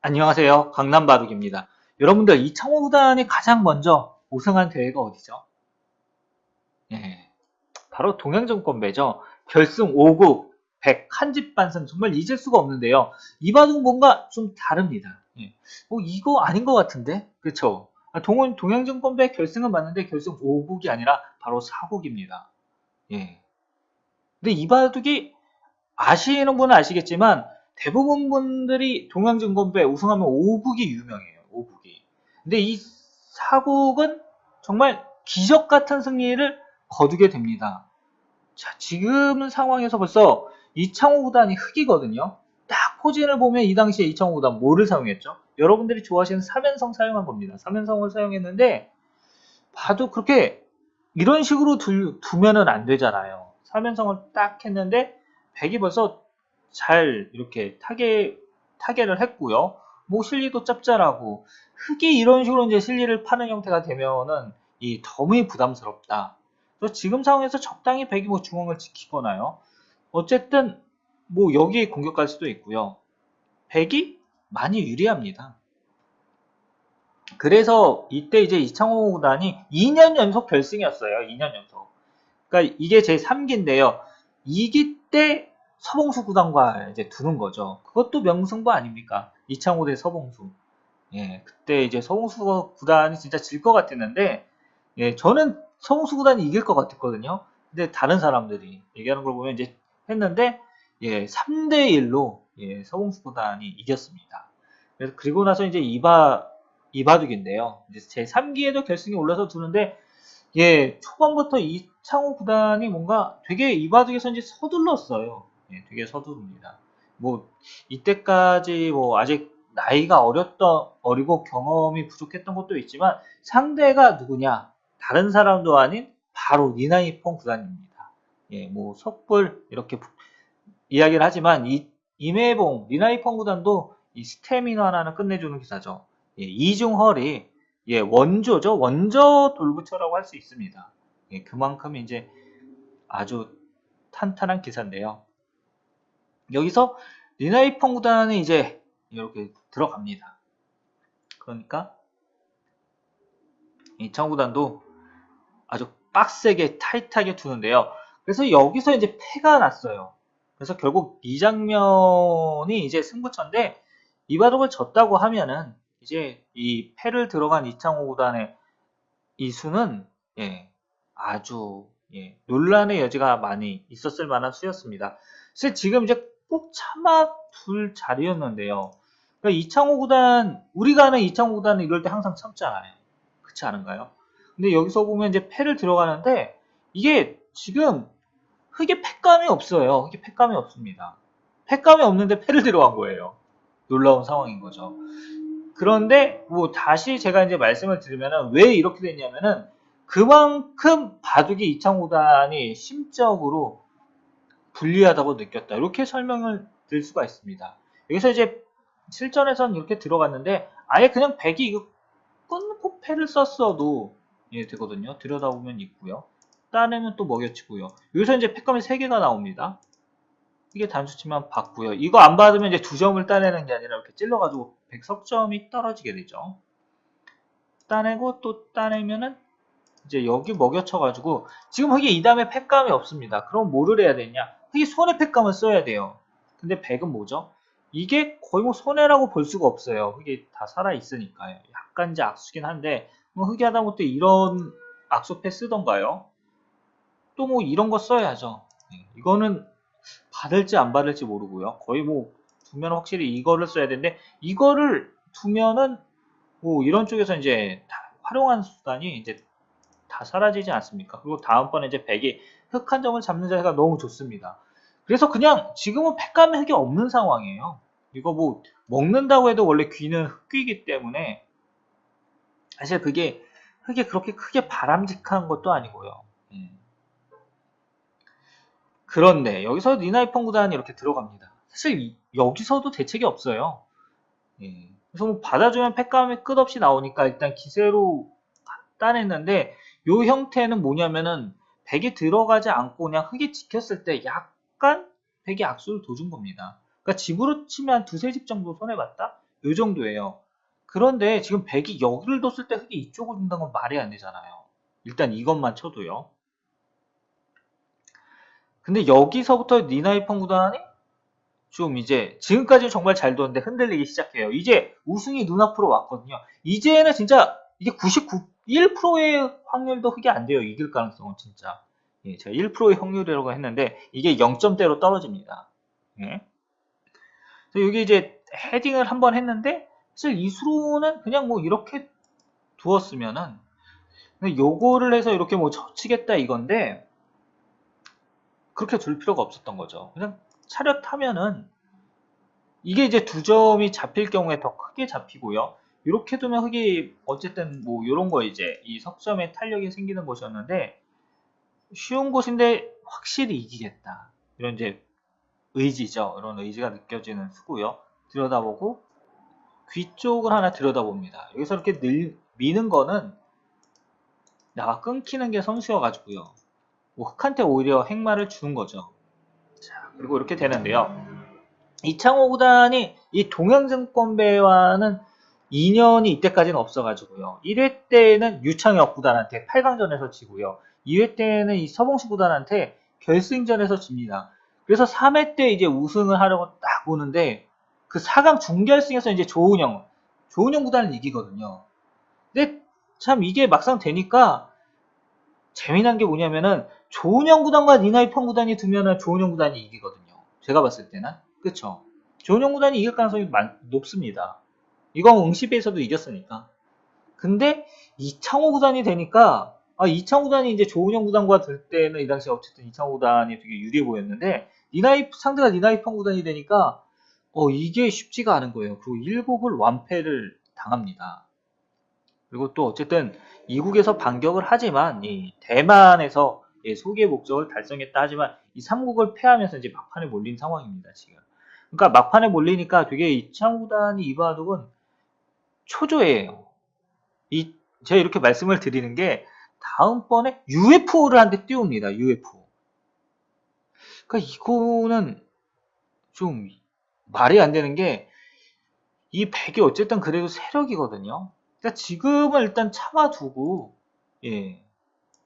안녕하세요. 강남바둑입니다. 여러분들 이창호 구단이 가장 먼저 우승한 대회가 어디죠? 예, 바로 동양증권배죠. 결승 5국 100 한집 반승 정말 잊을 수가 없는데요. 이 바둑은 뭔가 좀 다릅니다. 예. 어, 이거 아닌 것 같은데? 그쵸? 아, 동원, 동양증권배 결승은 맞는데 결승 5국이 아니라 바로 4국입니다. 예. 근데 이 바둑이 아시는 분은 아시겠지만 대부분 분들이 동양증권배 우승하면 5국이 유명해요. 5국이. 근데 이 4국은 정말 기적 같은 승리를 거두게 됩니다. 자, 지금 상황에서 벌써 이창호 구단이 흑이거든요. 딱 포진을 보면 이 당시에 이창호 구단 뭐를 사용했죠? 여러분들이 좋아하시는 3연성 사용한 겁니다. 3연성을 사용했는데 봐도 그렇게 이런 식으로 두, 두면은 안 되잖아요. 3연성을 딱 했는데 백이 벌써 잘 이렇게 타개, 타개를 했고요. 뭐 실리도 짭짤하고 흑이 이런 식으로 이제 실리를 파는 형태가 되면은 이 덤이 부담스럽다. 그래서 지금 상황에서 적당히 백이 뭐 중앙을 지키거나요. 어쨌든 뭐 여기에 공격할 수도 있고요. 백이 많이 유리합니다. 그래서 이때 이제 이창호 구단이 2년 연속 결승이었어요. 2년 연속. 그러니까 이게 제 3기인데요. 2기 때 서봉수 구단과 이제 두는 거죠. 그것도 명승부 아닙니까? 이창호 대 서봉수. 예, 그때 이제 서봉수 구단이 진짜 질 것 같았는데, 예, 저는 서봉수 구단이 이길 것 같았거든요. 근데 다른 사람들이 얘기하는 걸 보면 이제 했는데, 예, 3대 1로 예, 서봉수 구단이 이겼습니다. 그래서 그리고 나서 이제 이바 이바둑인데요. 이제 제 3기에도 결승에 올라서 두는데, 예, 초반부터 이창호 구단이 뭔가 되게 이바둑에서 이제 서둘렀어요. 예, 되게 서두릅니다. 뭐 이때까지 뭐 아직 나이가 어렸던 어리고 경험이 부족했던 것도 있지만 상대가 누구냐 다른 사람도 아닌 바로 니나이펑 구단입니다. 예, 뭐 석불 이렇게 이야기를 하지만 이 임해봉 니나이펑 구단도 이 스태미너 하나는 끝내주는 기사죠. 예, 이중허리 예, 원조죠. 원조 돌부처라고 할 수 있습니다. 예, 그만큼 이제 아주 탄탄한 기사인데요. 여기서 리나이펑 구단은 이제 이렇게 들어갑니다. 그러니까 이창 구단도 아주 빡세게 타이트하게 두는데요. 그래서 여기서 이제 패가 났어요. 그래서 결국 이 장면이 이제 승부처인데 이 바둑을 졌다고 하면은 이제 이 패를 들어간 이창호 구단의 이 수는 예, 아주 예, 논란의 여지가 많이 있었을 만한 수였습니다. 사실 지금 이제 꼭 참아 둘 자리였는데요. 그러니까 이창호 구단, 우리가 아는 이창호 구단은 이럴 때 항상 참잖아요. 그렇지 않은가요? 근데 여기서 보면 이제 패를 들어가는데 이게 지금 흑의 패감이 없어요. 흑의 패감이 없습니다. 패감이 없는데 패를 들어간 거예요. 놀라운 상황인 거죠. 그런데 뭐 다시 제가 이제 말씀을 드리면은 왜 이렇게 됐냐면은 그만큼 바둑이 이창호 구단이 심적으로 불리하다고 느꼈다. 이렇게 설명을 드릴 수가 있습니다. 여기서 이제 실전에선 이렇게 들어갔는데 아예 그냥 백이 이거 끊고 패를 썼어도 예, 되거든요. 들여다보면 있고요. 따내면 또 먹여치고요. 여기서 이제 패감이 3개가 나옵니다. 이게 단수치만 받고요. 이거 안 받으면 이제 두 점을 따내는 게 아니라 이렇게 찔러가지고 백석점이 떨어지게 되죠. 따내고 또 따내면은 이제 여기 먹여쳐가지고 지금 흑이 이 다음에 패감이 없습니다. 그럼 뭐를 해야 되냐? 흑이 손해 패감을 써야 돼요. 근데 백은 뭐죠? 이게 거의 뭐 손해라고 볼 수가 없어요. 흑이 다 살아 있으니까요. 약간 이제 악수긴 한데 뭐 흑이 하다 못해 이런 악수패 쓰던가요? 또 뭐 이런 거 써야죠. 네, 이거는 받을지 안 받을지 모르고요. 거의 뭐 두면 확실히 이거를 써야 되는데 이거를 두면은 뭐 이런 쪽에서 이제 활용한 수단이 이제 다 사라지지 않습니까? 그리고 다음번에 이제 백이 흑한 점을 잡는 자세가 너무 좋습니다. 그래서 그냥 지금은 팩감의 흑이 없는 상황이에요. 이거 뭐 먹는다고 해도 원래 귀는 흑귀이기 때문에 사실 그게 흑이 그렇게 크게 바람직한 것도 아니고요. 음. 그런데 여기서 니나이펑 구단이 이렇게 들어갑니다. 사실 여기서도 대책이 없어요. 예. 그래서 뭐 받아주면 팩감이 끝없이 나오니까 일단 기세로 따냈는데 요 형태는 뭐냐면은 백이 들어가지 않고 그냥 흙이 지켰을 때 약 간 백이 악수를 둬준 겁니다. 그러니까 집으로 치면 한 두세 집 정도 손해봤다? 요 정도예요. 그런데 지금 백이 여기를 뒀을 때 흑이 이쪽을 둔다는 건 말이 안 되잖아요. 일단 이것만 쳐도요. 근데 여기서부터 니나이펑 구단이 좀 이제 지금까지 정말 잘 뒀는데 흔들리기 시작해요. 이제 우승이 눈앞으로 왔거든요. 이제는 진짜 이게 99, 1%의 확률도 흑이 안 돼요. 이길 가능성은 진짜. 예, 제가 1%의 확률이라고 했는데 이게 0점대로 떨어집니다. 예. 여기 이제 헤딩을 한번 했는데 사실 이 수로는 그냥 뭐 이렇게 두었으면은 요거를 해서 이렇게 뭐 젖히겠다 이건데 그렇게 둘 필요가 없었던 거죠. 그냥 차렷하면은 이게 이제 두 점이 잡힐 경우에 더 크게 잡히고요. 이렇게 두면 흑이 어쨌든 뭐 이런 거 이제 이 석점에 탄력이 생기는 곳이었는데 쉬운 곳인데 확실히 이기겠다. 이런 이제 의지죠. 이런 의지가 느껴지는 수고요. 들여다보고 귀 쪽을 하나 들여다봅니다. 여기서 이렇게 늘, 미는 거는 나가 끊기는 게 선수여가지고요. 뭐 흑한테 오히려 행마를 주는 거죠. 자, 그리고 이렇게 되는데요. 이창호 구단이 이 동양증권배와는 2년이 이때까지는 없어가지고요. 1회 때는 유창혁 구단한테 8강전에서 지고요. 2회 때는 이 서봉식 구단한테 결승전에서 집니다. 그래서 3회 때 이제 우승을 하려고 딱 오는데 그 4강 중결승에서 이제 조은영, 조은영 구단을 이기거든요. 근데 참 이게 막상 되니까 재미난 게 뭐냐면은 조은영 구단과 니나이펑 구단이 두면은 조은영 구단이 이기거든요. 제가 봤을 때는. 그쵸? 조은영 구단이 이길 가능성이 많, 높습니다. 이건 응시비에서도 이겼으니까. 근데 이창호 구단이 되니까 아 이창호 구단이 이제 조은영 구단과 들 때는 이 당시에 어쨌든 이창호 구단이 되게 유리해 보였는데 니나이 상대가 니나이펑 구단이 되니까 어 이게 쉽지가 않은 거예요. 그리고 일곱을 완패를 당합니다. 그리고 또 어쨌든 이국에서 반격을 하지만 이 대만에서 예, 소개 목적을 달성했다 하지만 이 3국을 패하면서 이제 막판에 몰린 상황입니다 지금. 그러니까 막판에 몰리니까 되게 이창호 구단이 이바둑은 초조해요. 이 제가 이렇게 말씀을 드리는 게 다음번에 UFO를 한 대 띄웁니다. UFO. 그러니까 이거는 좀 말이 안 되는 게 이 백이 어쨌든 그래도 세력이거든요. 그러니까 지금은 일단 참아두고 예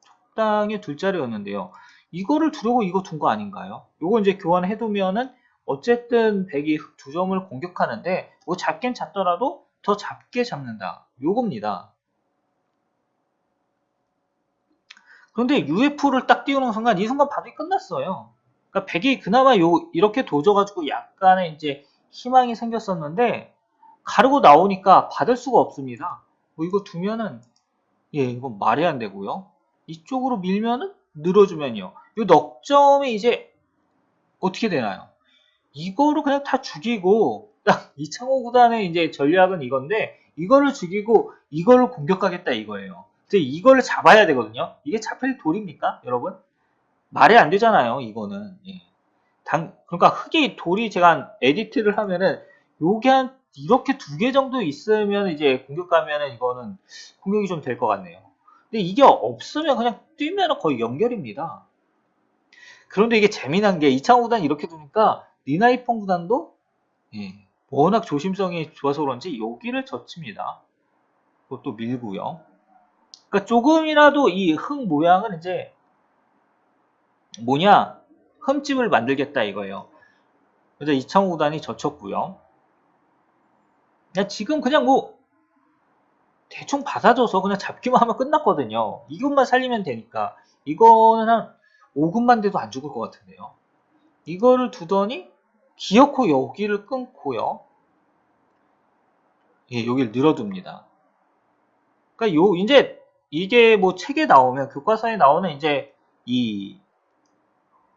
적당히 둘 자리였는데요. 이거를 두려고 이거 둔 거 아닌가요? 요거 이제 교환해두면은 어쨌든 백이 두 점을 공격하는데 뭐 잡긴 잡더라도 더 잡게 잡는다. 요겁니다. 그런데 UF를 딱 띄우는 순간 이 순간 바둑이 끝났어요. 그러니까 백이 그나마 요 이렇게 도져가지고 약간의 이제 희망이 생겼었는데 가르고 나오니까 받을 수가 없습니다. 뭐 이거 두면은 예 이건 말이 안 되고요. 이쪽으로 밀면은 늘어주면요. 요 넉점이 이제 어떻게 되나요? 이거를 그냥 다 죽이고 딱 이창호 구단의 이제 전략은 이건데 이거를 죽이고 이거를 공격하겠다 이거예요. 근데 이거를 잡아야 되거든요. 이게 잡힐 돌입니까, 여러분? 말이 안 되잖아요, 이거는. 예. 당, 그러니까 흙이 돌이 제가 에디트를 하면은 요게 한 이렇게 두 개 정도 있으면 이제 공격 가면은 이거는 공격이 좀 될 것 같네요. 근데 이게 없으면 그냥 뛰면 거의 연결입니다. 그런데 이게 재미난 게 이창호 구단 이렇게 두니까 니나이펑 구단도 예, 워낙 조심성이 좋아서 그런지 여기를 젖힙니다. 그것도 밀고요. 그러니까 조금이라도 이 흙 모양은 이제 뭐냐 흠집을 만들겠다 이거예요. 그래서 이창호 구단이 젖혔고요. 그냥 지금 그냥 뭐 대충 받아줘서 그냥 잡기만 하면 끝났거든요. 이것만 살리면 되니까 이거는 한 5분만 돼도 안 죽을 것 같은데요. 이거를 두더니 기어코 여기를 끊고요. 예, 여기를 늘어둡니다. 그러니까 요 이제 이게 뭐 책에 나오면 교과서에 나오는 이제 이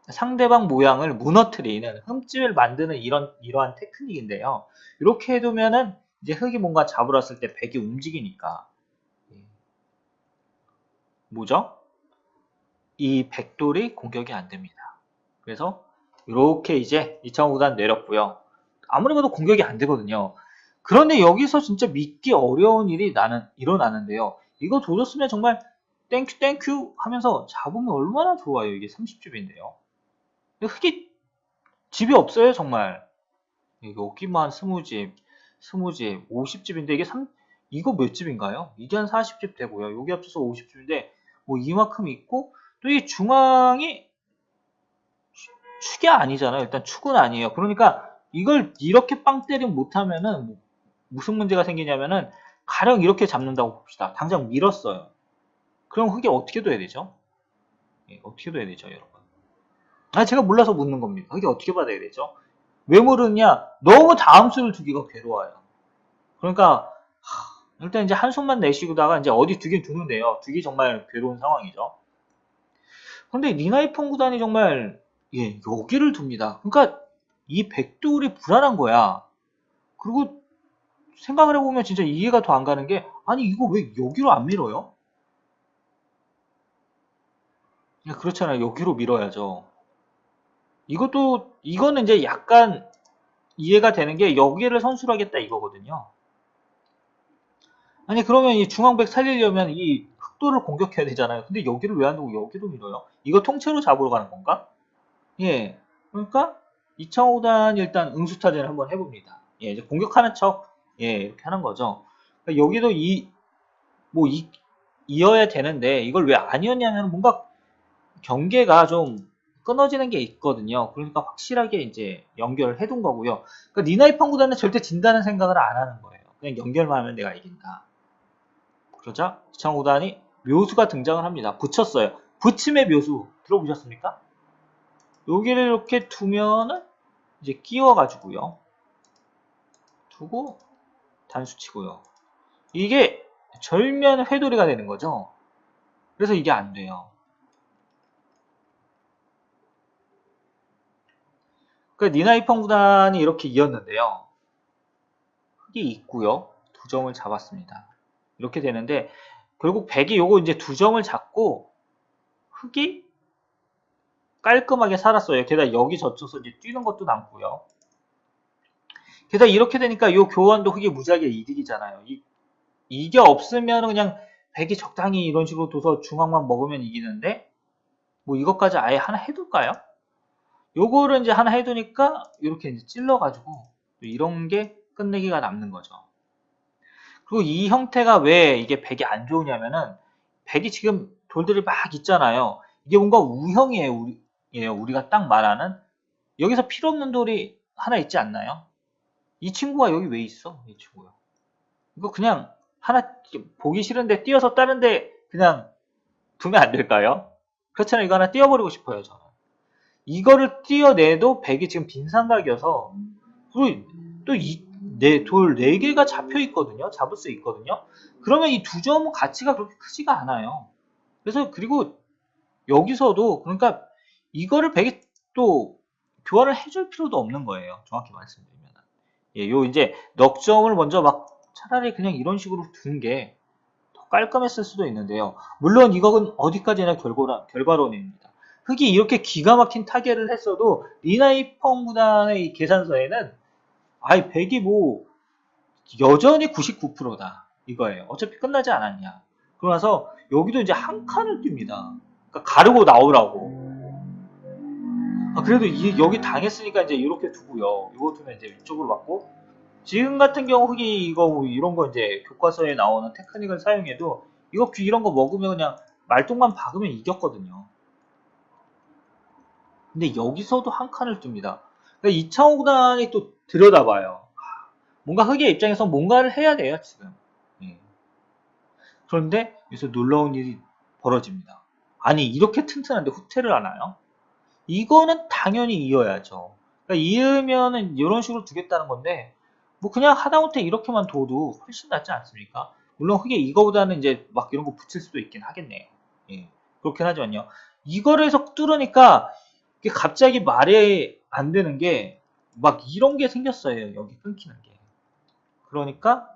상대방 모양을 무너뜨리는 흠집을 만드는 이런 이러한 테크닉인데요. 이렇게 해두면은 이제 흙이 뭔가 잡으렀을 때 백이 움직이니까 예. 뭐죠? 이 백돌이 공격이 안 됩니다. 그래서 이렇게 이제 2,500단 내렸고요. 아무리 봐도 공격이 안 되거든요. 그런데 여기서 진짜 믿기 어려운 일이 나는 일어나는데요. 이거 조졌으면 정말 땡큐 땡큐 하면서 잡으면 얼마나 좋아요. 이게 30집인데요. 흙이 집이 없어요 정말. 여기만 20집. 20집, 50집인데 이게 3, 이거 몇 집인가요? 이게 한 40집 되고요. 여기 합쳐서 50집인데 뭐 이만큼 있고 또 이 중앙이 축이 아니잖아요. 일단 축은 아니에요. 그러니까 이걸 이렇게 빵 때리면 못하면은 뭐 무슨 문제가 생기냐면은 가령 이렇게 잡는다고 봅시다. 당장 밀었어요. 그럼 흙이 어떻게 둬야 되죠? 예, 어떻게 둬야 되죠, 여러분? 아, 제가 몰라서 묻는 겁니다. 흙이 어떻게 받아야 되죠? 왜 모르느냐? 너무 다음 수를 두기가 괴로워요. 그러니까 하, 일단 이제 한 손만 내쉬고다가 이제 어디 두긴 두는데요. 두기 정말 괴로운 상황이죠. 근데 니나이폰 구단이 정말 예, 여기를 둡니다. 그러니까 이 백돌이 불안한 거야. 그리고 생각을 해보면 진짜 이해가 더 안 가는 게 아니 이거 왜 여기로 안 밀어요? 그렇잖아요. 여기로 밀어야죠. 이것도 이거는 이제 약간 이해가 되는 게 여기를 선수로 하겠다 이거거든요. 아니 그러면 이 중앙백 살리려면 이 흑도를 공격해야 되잖아요. 근데 여기를 왜 안 두고 여기로 밀어요? 이거 통째로 잡으러 가는 건가? 예. 그러니까 이창호단 일단 응수타전을 한번 해봅니다. 예, 이제 공격하는 척, 예, 이렇게 하는 거죠. 그러니까 여기도 이, 뭐, 이, 이어야 되는데, 이걸 왜 아니었냐면 뭔가 경계가 좀 끊어지는 게 있거든요. 그러니까 확실하게 이제 연결을 해둔 거고요. 그러니까 니나이 펑구단은 절대 진다는 생각을 안 하는 거예요. 그냥 연결만 하면 내가 이긴다. 그러자 이창호단이 묘수가 등장을 합니다. 붙였어요. 붙임의 묘수 들어보셨습니까? 여기를 이렇게 두면은 이제 끼워가지고요. 두고 단수 치고요. 이게 절면 회돌이가 되는 거죠. 그래서 이게 안 돼요. 그 니나이펑 구단이 이렇게 이었는데요. 흑이 있고요. 두 점을 잡았습니다. 이렇게 되는데 결국 백이 요거 이제 두 점을 잡고 흑이 깔끔하게 살았어요. 게다가 여기 젖혀서 이제 뛰는 것도 남고요. 게다가 이렇게 되니까 이 교환도 흑이 무지하게 이득이잖아요. 이, 이게 없으면 그냥 백이 적당히 이런 식으로 둬서 중앙만 먹으면 이기는데 뭐 이것까지 아예 하나 해둘까요? 요거를 이제 하나 해두니까 이렇게 이제 찔러가지고 이런 게 끝내기가 남는 거죠. 그리고 이 형태가 왜 이게 백이 안 좋으냐면은 백이 지금 돌들이 막 있잖아요. 이게 뭔가 우형이에요. 우리, 예, 우리가 딱 말하는 여기서 필요 없는 돌이 하나 있지 않나요? 이 친구가 여기 왜 있어? 이 친구요. 이거 그냥 하나 보기 싫은데 띄어서 다른데 그냥 두면 안 될까요? 그렇잖아요. 이거 하나 띄워버리고 싶어요. 저는. 이거를 띄어내도 백이 지금 빈 삼각이어서 그리고 또이돌 4개가 잡혀 있거든요. 잡을 수 있거든요. 그러면 이 두 점은 가치가 그렇게 크지가 않아요. 그래서 그리고 여기서도 그러니까 이거를 백이 또 교환을 해줄 필요도 없는 거예요. 정확히 말씀드리면. 예, 요 이제 넉점을 먼저 막 차라리 그냥 이런 식으로 둔 게 더 깔끔했을 수도 있는데요. 물론 이건 어디까지나 결과론, 결과론입니다. 흑이 이렇게 기가 막힌 타결을 했어도 리나이펑 구단의 계산서에는 아이 100이 뭐 여전히 99%다 이거예요. 어차피 끝나지 않았냐. 그러나서 여기도 이제 한 칸을 띱니다. 그러니까 가르고 나오라고. 아, 그래도 이, 여기 당했으니까 이제 이렇게 두고요. 이거 두면 이제 위쪽으로 맞고 지금 같은 경우 흑이 이거 뭐 이런 거 이제 교과서에 나오는 테크닉을 사용해도 이거 이런 거 먹으면 그냥 말똥만 박으면 이겼거든요. 근데 여기서도 한 칸을 둡니다. 그러니까 이창호 구단이 또 들여다봐요. 뭔가 흑의 입장에서 뭔가를 해야 돼요, 지금. 예. 그런데 여기서 놀라운 일이 벌어집니다. 아니, 이렇게 튼튼한데 후퇴를 하나요? 이거는 당연히 이어야죠. 그러니까 이으면은 이런 식으로 두겠다는 건데, 뭐 그냥 하다못해 이렇게만 둬도 훨씬 낫지 않습니까? 물론 흑게 이거보다는 이제 막 이런 거 붙일 수도 있긴 하겠네요. 예. 그렇긴 하지만요. 이거를 해서 뚫으니까 갑자기 말이 안 되는 게 막 이런 게 생겼어요. 여기 끊기는 게. 그러니까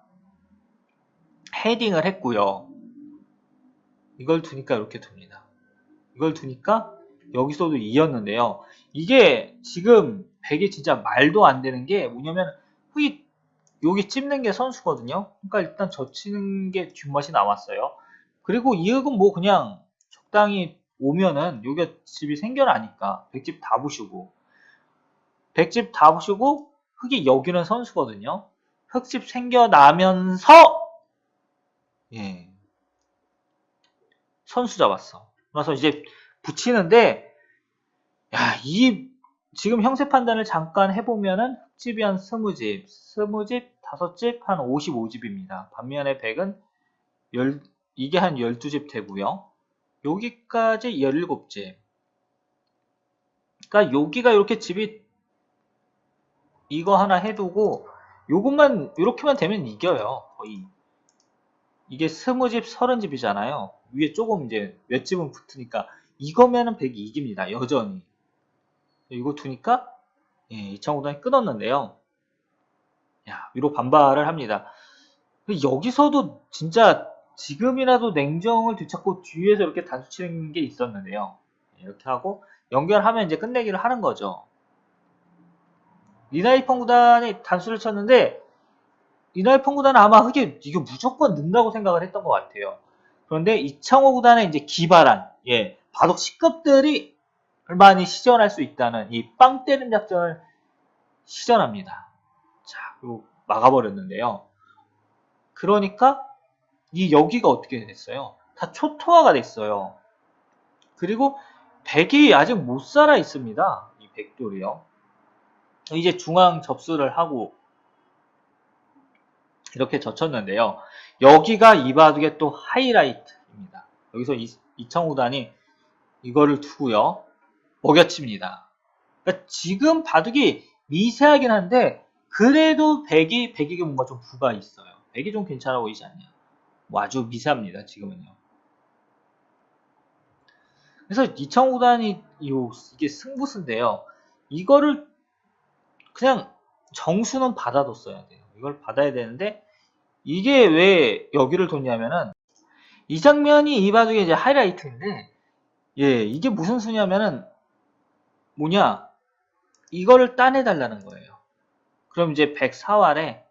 헤딩을 했고요. 이걸 두니까 이렇게 둡니다. 이걸 두니까 여기서도 이었는데요. 이게 지금 백이 진짜 말도 안 되는 게 뭐냐면 흑이 여기 찝는 게 선수거든요. 그러니까 일단 젖히는 게 뒷맛이 나왔어요. 그리고 이흑은 뭐 그냥 적당히 오면은 여기가 집이 생겨나니까 백집 다 부시고 백집 다 부시고 흑이 여기는 선수거든요. 흙집 생겨나면서 예 선수 잡았어. 그래서 이제 붙이는데 야 이 지금 형세 판단을 잠깐 해보면은 흙집이 한 20집, 20집, 5집, 한 55집입니다. 반면에 100은 열, 이게 한 12집 되고요. 여기까지 17집. 그러니까 여기가 이렇게 집이 이거 하나 해두고 요것만 이렇게만 되면 이겨요. 거의. 이게 20집, 30집이잖아요. 위에 조금 이제 몇 집은 붙으니까 이거면은 100이 이깁니다. 여전히. 이거 두니까 예, 이창호단이 끊었는데요. 야, 위로 반발을 합니다. 여기서도 진짜 지금이라도 냉정을 되찾고 뒤에서 이렇게 단수 치는 게 있었는데요. 이렇게 하고 연결하면 이제 끝내기를 하는 거죠. 리나이펑 구단이 단수를 쳤는데 리나이펑 구단은 아마 흑이 이거 무조건 넣는다고 생각을 했던 것 같아요. 그런데 이창호 구단의 이제 기발한 예 바둑 C급들이 많이 시전할 수 있다는 이 빵 때는 작전을 시전합니다. 자, 그리고 막아버렸는데요. 그러니까 이 여기가 어떻게 됐어요? 다 초토화가 됐어요. 그리고 백이 아직 못 살아 있습니다. 이 백돌이요. 이제 중앙 접수를 하고 이렇게 젖혔는데요. 여기가 이 바둑의 또 하이라이트입니다. 여기서 이, 이창호단이 이거를 두고요. 먹여칩니다. 그러니까 지금 바둑이 미세하긴 한데 그래도 백이 백에게 뭔가 좀 부가 있어요. 백이 좀 괜찮아 보이지 않냐? 뭐 아주 미세합니다. 지금은요. 그래서 이창호단이 이게 승부수인데요. 이거를 그냥 정수는 받아뒀어야 돼요. 이걸 받아야 되는데 이게 왜 여기를 뒀냐면은 이 장면이 이 바둑의 이제 하이라이트인데 예 이게 무슨 수냐면은 뭐냐 이거를 따내 달라는 거예요. 그럼 이제 104활에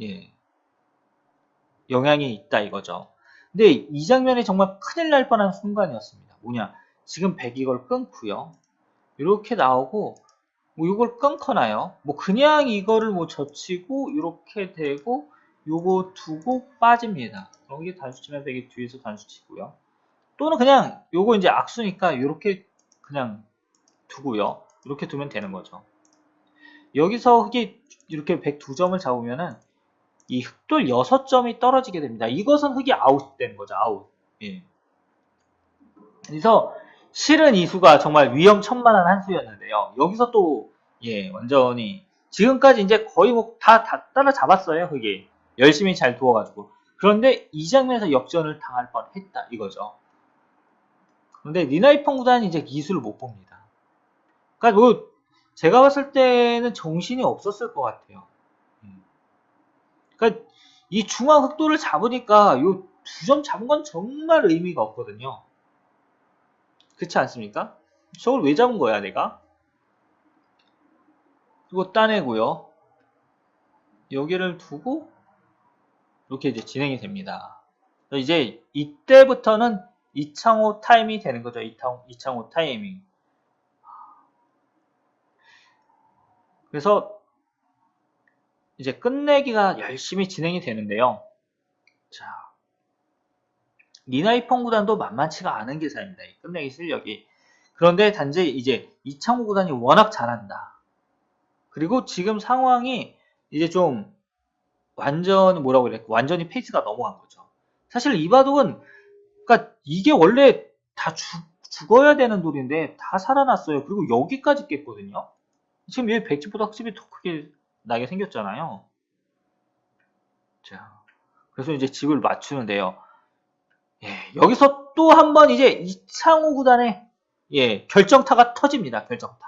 예 영향이 있다 이거죠. 근데 이 장면이 정말 큰일 날 뻔한 순간이었습니다. 뭐냐 지금 100 이걸 끊고요. 이렇게 나오고 뭐 이걸 끊거나요. 뭐 그냥 이거를 뭐 젖히고 이렇게 되고 요거 두고 빠집니다. 그럼 이게 단수치면 100이 뒤에서 단수치고요. 또는 그냥 요거 이제 악수니까 이렇게 그냥 두고요. 이렇게 두면 되는 거죠. 여기서 흑이 이렇게 102점을 잡으면은 이 흑돌 6점이 떨어지게 됩니다. 이것은 흑이 아웃되는 거죠. 아웃. 예. 그래서 실은 이 수가 정말 위험천만한 한 수였는데요. 여기서 또, 예, 완전히, 지금까지 이제 거의 뭐 다, 다 따라잡았어요, 흑이. 열심히 잘 두어가지고. 그런데 이 장면에서 역전을 당할 뻔 했다, 이거죠. 그런데 리나이펑 구단이 이제 기술을 못 봅니다. 그러니까 뭐, 제가 봤을 때는 정신이 없었을 것 같아요. 음. 그러니까 이 중앙 흑도를 잡으니까 요 두 점 잡은 건 정말 의미가 없거든요. 그렇지 않습니까? 저걸 왜 잡은 거야, 내가? 이거 따내고요. 여기를 두고 이렇게 이제 진행이 됩니다. 이제 이때부터는 이창호 타임이 되는 거죠. 이창호, 이창호 타이밍. 그래서 이제 끝내기가 열심히 진행이 되는데요. 자, 니나이펑 구단도 만만치가 않은 기사입니다. 이 끝내기 실력이. 그런데 단지 이제 이창호 구단이 워낙 잘한다. 그리고 지금 상황이 이제 좀 완전 뭐라고 그래 완전히 페이스가 넘어간 거죠. 사실 이 바둑은 그러니까 이게 원래 다 죽, 죽어야 되는 돌인데 다 살아났어요. 그리고 여기까지 깼거든요. 지금 얘 백집보다 확실히 더 크게 나게 생겼잖아요. 자, 그래서 이제 집을 맞추는데요. 예, 여기서 또 한 번 이제 이창호 구단의 예, 결정타가 터집니다. 결정타.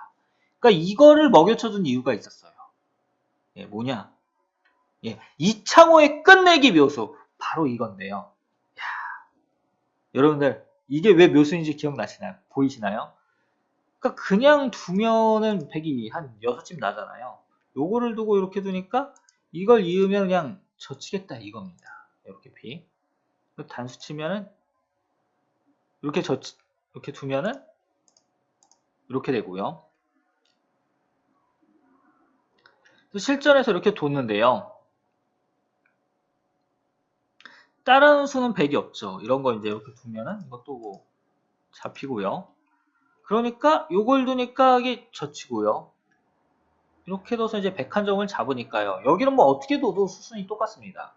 그러니까 이거를 먹여쳐준 이유가 있었어요. 예, 뭐냐? 예, 이창호의 끝내기 묘수 바로 이건데요. 야, 여러분들 이게 왜 묘수인지 기억나시나요? 보이시나요? 그러니까 그냥 두면은 100이 한 6집 나잖아요. 요거를 두고 이렇게 두니까 이걸 이으면 그냥 젖히겠다 이겁니다. 이렇게 비. 단수 치면은 이렇게 젖 이렇게 두면은 이렇게 되고요. 또 실전에서 이렇게 뒀는데요. 다른 수는 100이 없죠. 이런 거 이제 이렇게 두면은 이것도 뭐 잡히고요. 그러니까 요걸 두니까 이게 젖히고요. 이렇게 둬서 이제 101점을 잡으니까요. 여기는 뭐 어떻게 둬도 수순이 똑같습니다.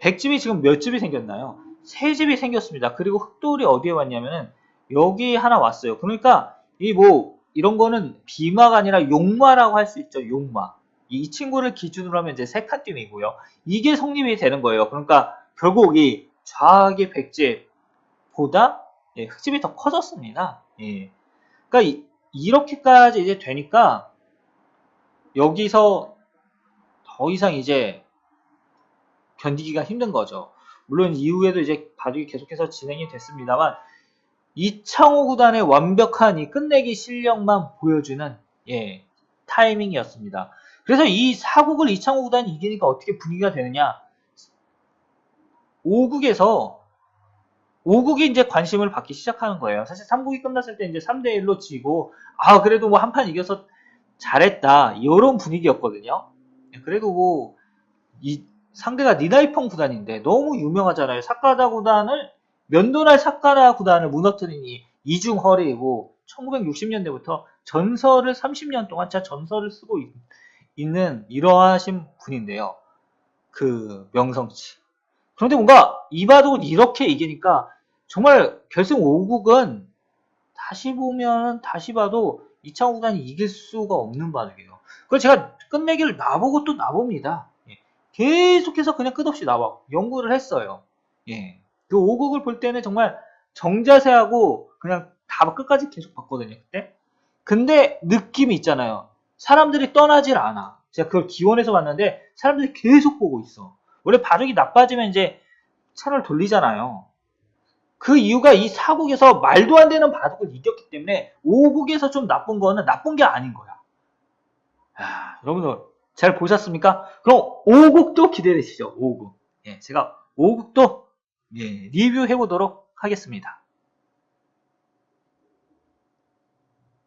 100집이 지금 몇 집이 생겼나요? 3집이 생겼습니다. 그리고 흑돌이 어디에 왔냐면은 여기 하나 왔어요. 그러니까 이 뭐 이런 거는 비마가 아니라 용마라고 할 수 있죠. 용마. 이 친구를 기준으로 하면 이제 세칸 뜀이고요. 이게 성립이 되는 거예요. 그러니까 결국 이 좌악의 백집보다 예, 흑집이 더 커졌습니다. 예. 그러니까 이, 렇게까지 이제 되니까 여기서 더 이상 이제 견디기가 힘든 거죠. 물론 이후에도 이제 바둑이 계속해서 진행이 됐습니다만 이창호 구단의 완벽한 이 끝내기 실력만 보여주는 예, 타이밍이었습니다. 그래서 이 사국을 이창호 구단이 이기니까 어떻게 분위기가 되느냐? 5국에서 5국이 이제 관심을 받기 시작하는 거예요. 사실 3국이 끝났을 때 이제 3대 1로 지고 아 그래도 뭐 한 판 이겨서 잘했다 이런 분위기였거든요. 그래도 뭐 이 상대가 니다이펑 구단인데 너무 유명하잖아요. 사카다 구단을 면도날 사카다 구단을 무너뜨린 이 이중허리고 1960년대부터 전설을 30년 동안 진짜 전설을 쓰고 있, 있는 이러하신 분인데요. 그 명성치. 그런데 뭔가 이바둑을 이렇게 이기니까 정말 결승 5국은 다시 보면 다시 봐도 이창호 구단이 이길 수가 없는 바둑이에요. 그걸 제가 끝내기를 나보고 또 나봅니다. 예. 계속해서 그냥 끝없이 나와 연구를 했어요. 예. 그 5국을 볼 때는 정말 정자세하고 그냥 다 끝까지 계속 봤거든요. 그때. 근데 느낌이 있잖아요. 사람들이 떠나질 않아. 제가 그걸 기원해서 봤는데 사람들이 계속 보고 있어. 원래 바둑이 나빠지면 이제 차를 돌리잖아요. 그 이유가 이 사국에서 말도 안 되는 바둑을 이겼기 때문에 5국에서 좀 나쁜 거는 나쁜 게 아닌 거야. 아, 여러분들 잘 보셨습니까? 그럼 5국도 기대되시죠? 5국. 예, 제가 5국도 예, 리뷰해 보도록 하겠습니다.